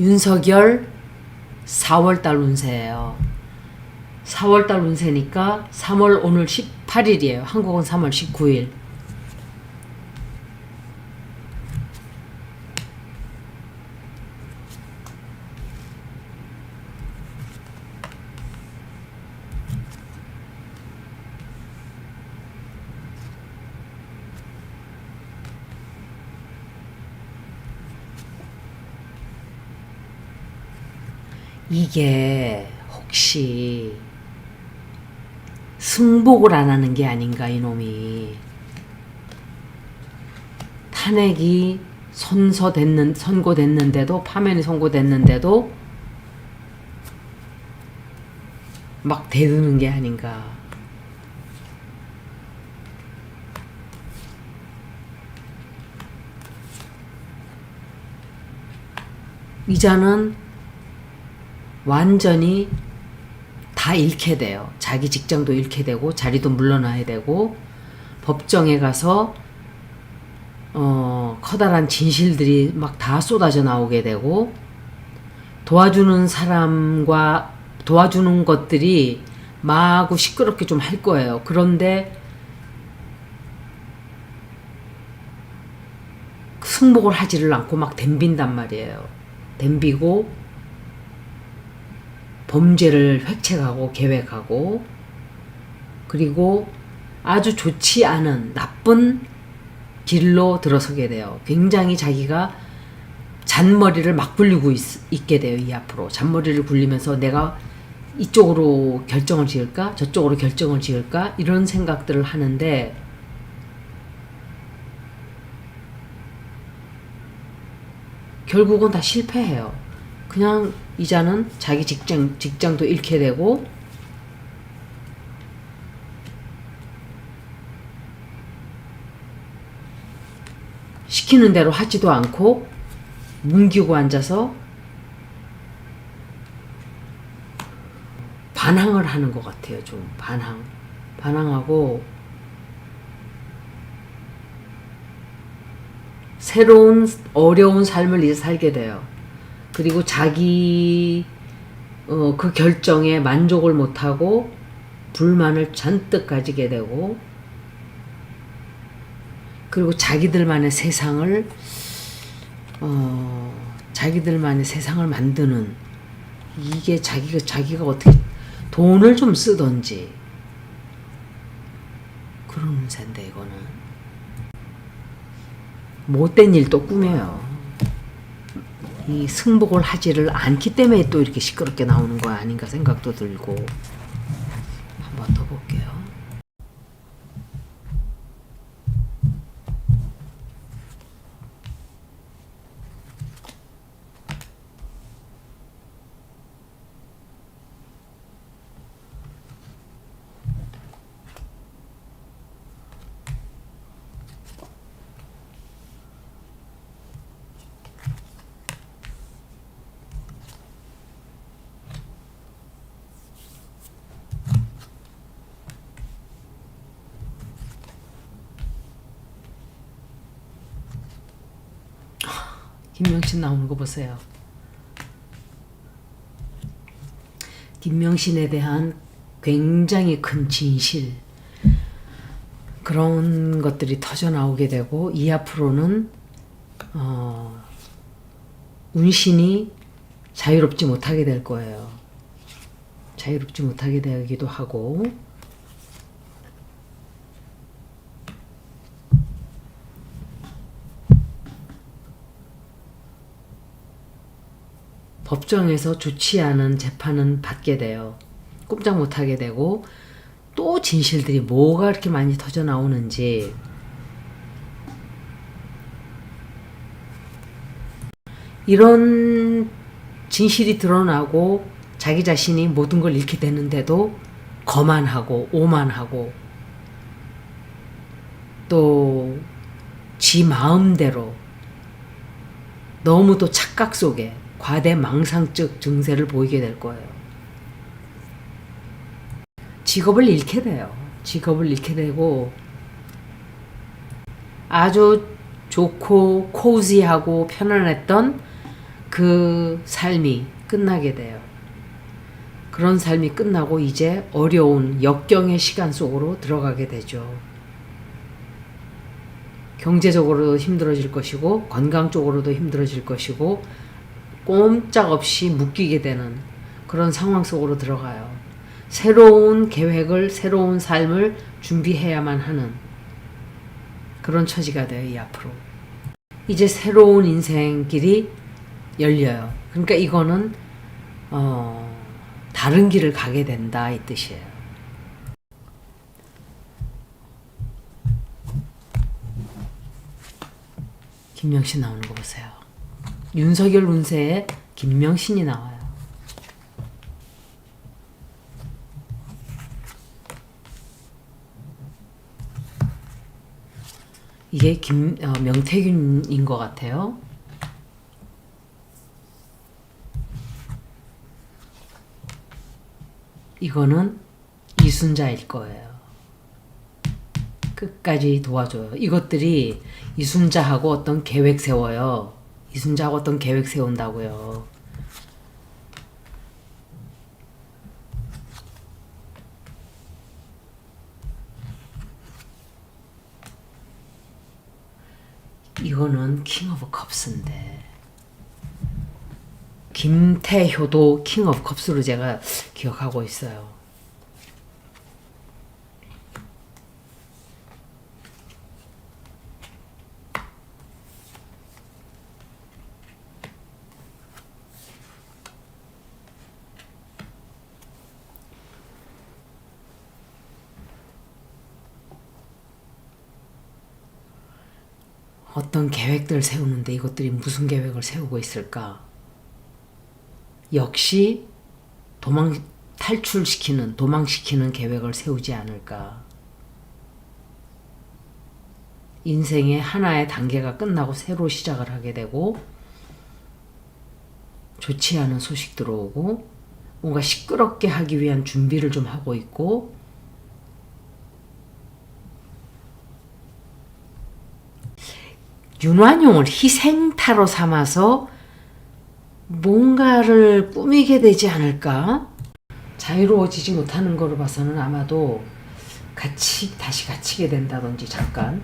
윤석열 4월달 운세예요. 4월달 운세니까 3월 오늘 18일이에요. 한국은 3월 19일. 이게 혹시 승복을 안 하는 게 아닌가 이놈이. 탄핵이 선서됐는 선고됐는데도 파면이 선고됐는데도 막 대드는 게 아닌가. 이자는 완전히 다 잃게 돼요. 자기 직장도 잃게 되고 자리도 물러나야 되고 법정에 가서 어, 커다란 진실들이 막 다 쏟아져 나오게 되고 도와주는 사람과 도와주는 것들이 마구 시끄럽게 좀 할 거예요. 그런데 승복을 하지를 않고 막 덤빈단 말이에요. 덤비고 범죄를 획책하고 계획하고 그리고 아주 좋지 않은 나쁜 길로 들어서게 돼요. 굉장히 자기가 잔머리를 막 굴리고 있, 게 돼요. 이 앞으로 잔머리를 굴리면서 내가 이쪽으로 결정을 지을까 저쪽으로 결정을 지을까 이런 생각들을 하는데 결국은 다 실패해요. 그냥 이자는 자기 직장 직장도 잃게 되고 시키는 대로 하지도 않고 뭉기고 앉아서 반항을 하는 것 같아요. 좀 반항, 반항하고 새로운 어려운 삶을 이제 살게 돼요. 그리고 자기 어, 그 결정에 만족을 못하고 불만을 잔뜩 가지게 되고 그리고 자기들만의 세상을 어, 자기들만의 세상을 만드는 이게 자기가 자기가 어떻게 돈을 좀 쓰던지 그런 운세인데 이거는 못된 일또 꾸며요. 이 승복을 하지를 않기 때문에 또 이렇게 시끄럽게 나오는 거 아닌가 생각도 들고 한번 더 볼게요. 김명신 나오는 거 보세요. 김명신에 대한 굉장히 큰 진실 그런 것들이 터져 나오게 되고 이 앞으로는 어, 운신이 자유롭지 못하게 될 거예요. 자유롭지 못하게 되기도 하고 법정에서 좋지 않은 재판은 받게 돼요. 꼼짝 못하게 되고 또 진실들이 뭐가 이렇게 많이 터져 나오는지 이런 진실이 드러나고 자기 자신이 모든 걸 잃게 되는데도 거만하고 오만하고 또 지 마음대로 너무도 착각 속에 과대 망상적 증세를 보이게 될 거예요. 직업을 잃게 돼요. 직업을 잃게 되고 아주 좋고 코지하고 편안했던 그 삶이 끝나게 돼요. 그런 삶이 끝나고 이제 어려운 역경의 시간 속으로 들어가게 되죠. 경제적으로도 힘들어질 것이고 건강적으로도 힘들어질 것이고 꼼짝없이 묶이게 되는 그런 상황 속으로 들어가요. 새로운 계획을 새로운 삶을 준비해야만 하는 그런 처지가 돼요. 이 앞으로 이제 새로운 인생 길이 열려요. 그러니까 이거는 어, 다른 길을 가게 된다 이 뜻이에요. 김명신 나오는 거 보세요. 윤석열 운세에 김명신이 나와요. 이게 김 어, 명태균인 것 같아요. 이거는 이순자일 거예요. 끝까지 도와줘요. 이것들이 이순자하고 어떤 계획 세워요. 이순자하고 어떤 계획 세운다고요. 이거는 킹 오브 컵스인데 김태효도 킹 오브 컵스로 제가 기억하고 있어요. 어떤 계획들을 세우는데 이것들이 무슨 계획을 세우고 있을까? 역시 도망 탈출시키는 도망시키는 계획을 세우지 않을까? 인생의 하나의 단계가 끝나고 새로 시작을 하게 되고 좋지 않은 소식 들어오고 뭔가 시끄럽게 하기 위한 준비를 좀 하고 있고 윤환용을 희생타로 삼아서 뭔가를 꾸미게 되지 않을까? 자유로워지지 못하는 거로 봐서는 아마도 같이 다시 갇히게 된다든지 잠깐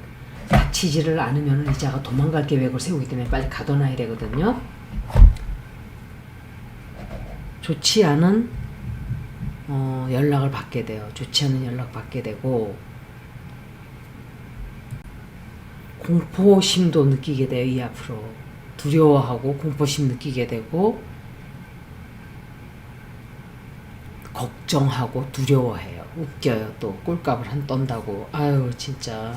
갇히지를 않으면 이자가 도망갈 계획을 세우기 때문에 빨리 가둬놔야 되거든요. 좋지 않은 어, 연락을 받게 돼요. 좋지 않은 연락 받게 되고 공포심도 느끼게 돼요. 이 앞으로 두려워하고 공포심 느끼게 되고 걱정하고 두려워해요. 웃겨요. 또 꼴값을 한 떤다고. 아유 진짜.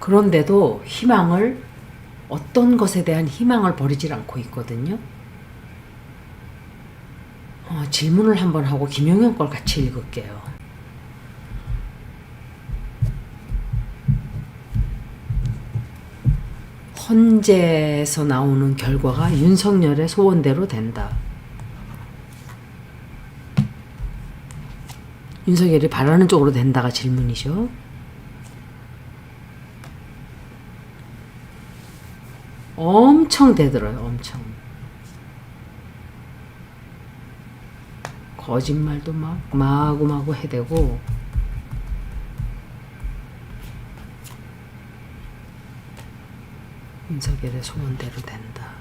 그런데도 희망을 어떤 것에 대한 희망을 버리질 않고 있거든요. 어, 질문을 한번 하고 김용현 걸 같이 읽을게요. 헌재에서 나오는 결과가 윤석열의 소원대로 된다. 윤석열이 바라는 쪽으로 된다가 질문이죠. 엄청 대들어요, 엄청. 거짓말도 막 마구마구 해대고 윤석열의 소원대로 된다.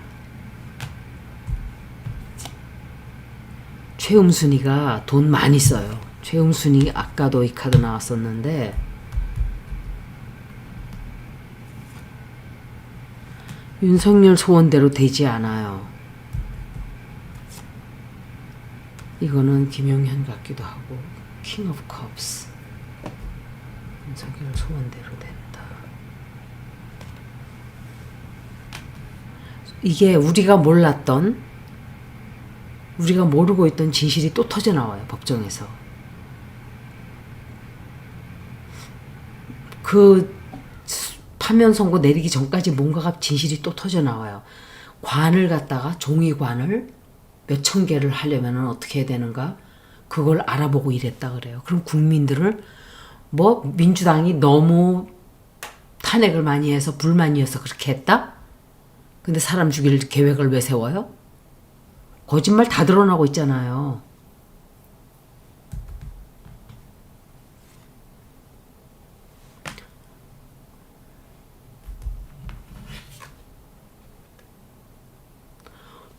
최음순이가 돈 많이 써요. 최음순이 아까도 이 카드 나왔었는데 윤석열 소원대로 되지 않아요. 이거는 김용현 같기도 하고 킹 오브 컵스 윤석열 소원대로 된다. 이게 우리가 몰랐던 우리가 모르고 있던 진실이 또 터져 나와요 법정에서. 그 파면 선고 내리기 전까지 뭔가가 진실이 또 터져 나와요. 관을 갖다가 종이관을 몇 천 개를 하려면 어떻게 해야 되는가? 그걸 알아보고 이랬다 그래요. 그럼 국민들을 뭐 민주당이 너무 탄핵을 많이 해서 불만이어서 그렇게 했다 근데 사람 죽일 계획을 왜 세워요? 거짓말 다 드러나고 있잖아요.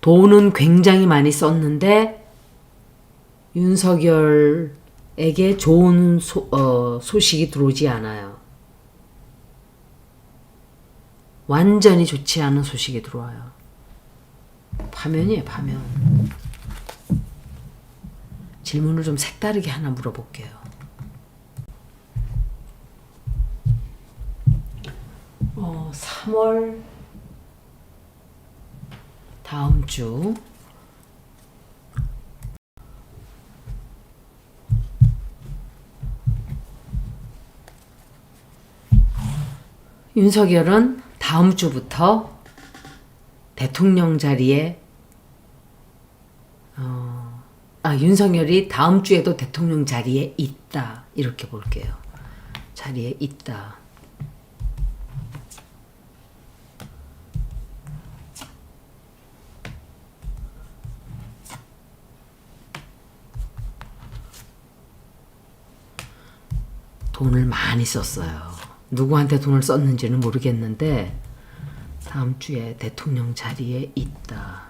돈은 굉장히 많이 썼는데 윤석열에게 좋은 소, 어, 소식이 들어오지 않아요. 완전히 좋지 않은 소식이 들어와요. 파면이에요, 파면. 질문을 좀 색다르게 하나 물어볼게요. 어, 3월 다음 주 윤석열은 다음 주부터 대통령 자리에 어, 아 윤석열이 다음 주에도 대통령 자리에 있다 이렇게 볼게요. 자리에 있다. 돈을 많이 썼어요. 누구한테 돈을 썼는지는 모르겠는데 다음 주에 대통령 자리에 있다.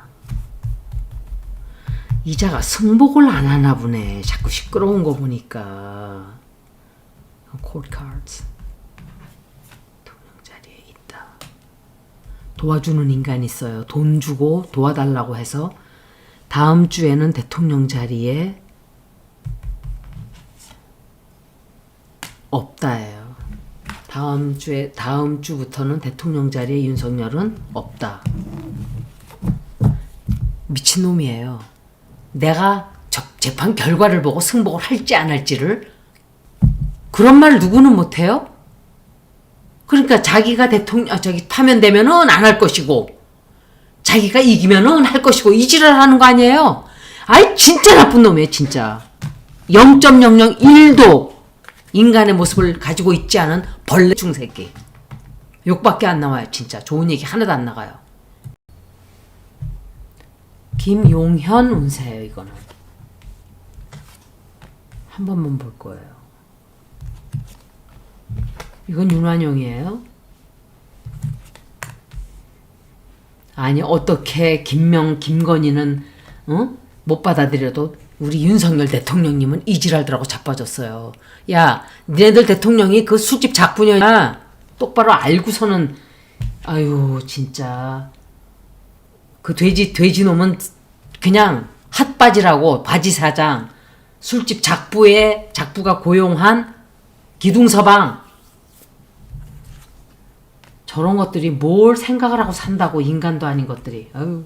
이자가 승복을 안 하나 보네. 자꾸 시끄러운 거 보니까. 콜 카드. 대통령 자리에 있다. 도와주는 인간이 있어요. 돈 주고 도와달라고 해서 다음 주에는 대통령 자리에 없다예요. 다음 주에 다음 주부터는 대통령 자리에 윤석열은 없다. 미친놈이에요. 내가 저- 재판 결과를 보고 승복을 할지 안 할지를 그런 말 누구는 못 해요? 그러니까 자기가 대통령 아, 저기 파면되면은 안 할 것이고 자기가 이기면은 할 것이고 이 지랄 하는 거 아니에요? 아이 진짜 나쁜 놈이에요, 진짜. 0.001도 인간의 모습을 가지고 있지 않은 벌레 중새끼. 욕밖에 안 나와요, 진짜. 좋은 얘기 하나도 안 나가요. 김용현 운세예요, 이거는. 한 번만 볼 거예요. 이건 윤환용이에요. 아니 어떻게 김명 김건희는 어? 못 받아들여도 우리 윤석열 대통령님은 이지랄들하고 자빠졌어요. 야, 니네들 대통령이 그 술집 작부녀야. 똑바로 알고서는 아유 진짜 그 돼지 돼지 놈은 그냥 핫바지라고 바지 사장 술집 작부에 작부가 고용한 기둥 서방 저런 것들이 뭘 생각을 하고 산다고 인간도 아닌 것들이 아유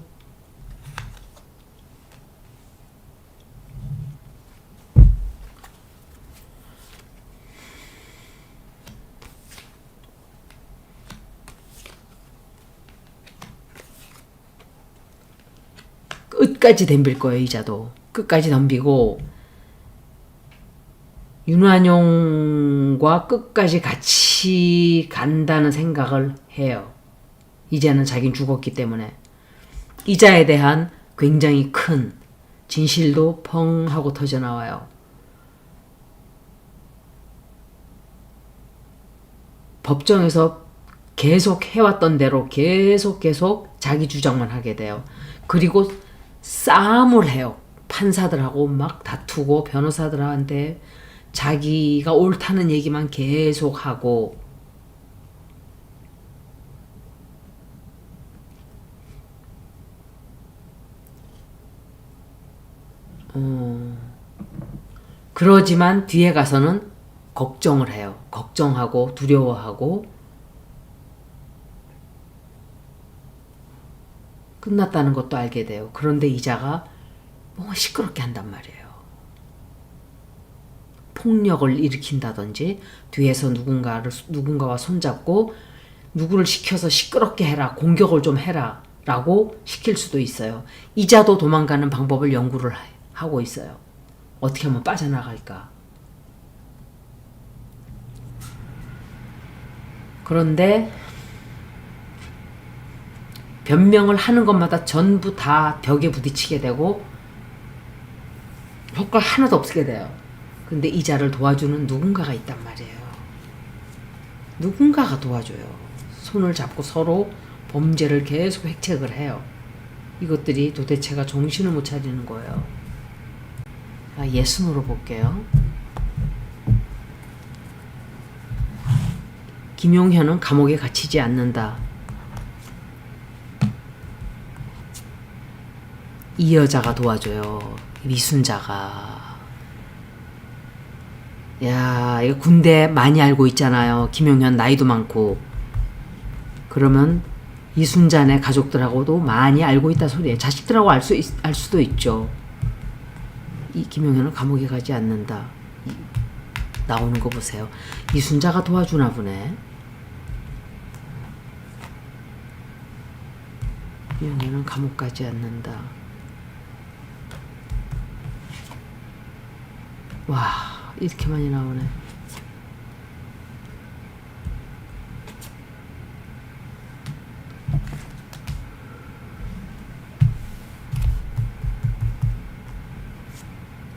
끝까지 덤빌 거예요 이자도 끝까지 덤비고 윤환용과 끝까지 같이 간다는 생각을 해요. 이제는 자긴 죽었기 때문에 이자에 대한 굉장히 큰 진실도 펑 하고 터져 나와요. 법정에서 계속 해왔던 대로 계속 계속 자기 주장만 하게 돼요. 그리고 싸움을 해요. 판사들하고 막 다투고 변호사들한테 자기가 옳다는 얘기만 계속 하고 어, 그러지만 뒤에 가서는 걱정을 해요. 걱정하고 두려워하고 끝났다는 것도 알게 돼요. 그런데 이자가 뭐 시끄럽게 한단 말이에요. 폭력을 일으킨다든지 뒤에서 누군가를 누군가와 손잡고 누구를 시켜서 시끄럽게 해라 공격을 좀 해라 라고 시킬 수도 있어요. 이자도 도망가는 방법을 연구를 하- 하고 있어요. 어떻게 하면 빠져나갈까? 그런데 변명을 하는 것마다 전부 다 벽에 부딪히게 되고 효과 하나도 없게 돼요. 근데 이자를 도와주는 누군가가 있단 말이에요. 누군가가 도와줘요. 손을 잡고 서로 범죄를 계속 획책을 해요. 이것들이 도대체가 정신을 못 차리는 거예요. 아, 예순으로 볼게요. 김용현은 감옥에 갇히지 않는다. 이 여자가 도와줘요. 미순자가. 야, 이거 군대 많이 알고 있잖아요. 김용현 나이도 많고. 그러면 이순자네 가족들하고도 많이 알고 있다 소리예요. 자식들하고 알, 수, 있- 알 수도 있죠. 이 김용현은 감옥에 가지 않는다. 이- 나오는 거 보세요. 이순자가 도와주나 보네. 김용현은 감옥 가지 않는다. 와, 이렇게 많이 나오네.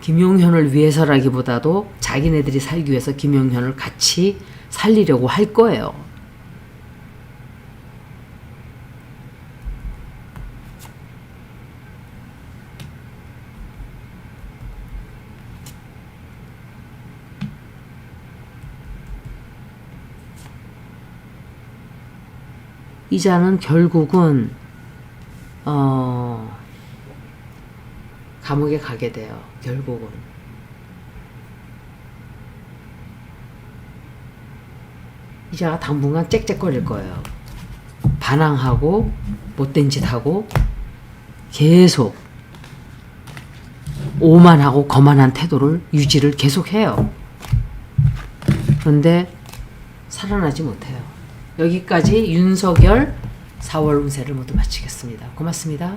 김용현을 위해서라기보다도 자기네들이 살기 위해서 김용현을 같이 살리려고 할 거예요. 이자는 결국은 어 감옥에 가게 돼요. 결국은. 이자가 당분간 짹짹거릴 거예요. 반항하고 못된 짓 하고 계속 오만하고 거만한 태도를 유지를 계속해요. 그런데 살아나지 못해요. 여기까지 윤석열 4월 운세를 모두 마치겠습니다. 고맙습니다.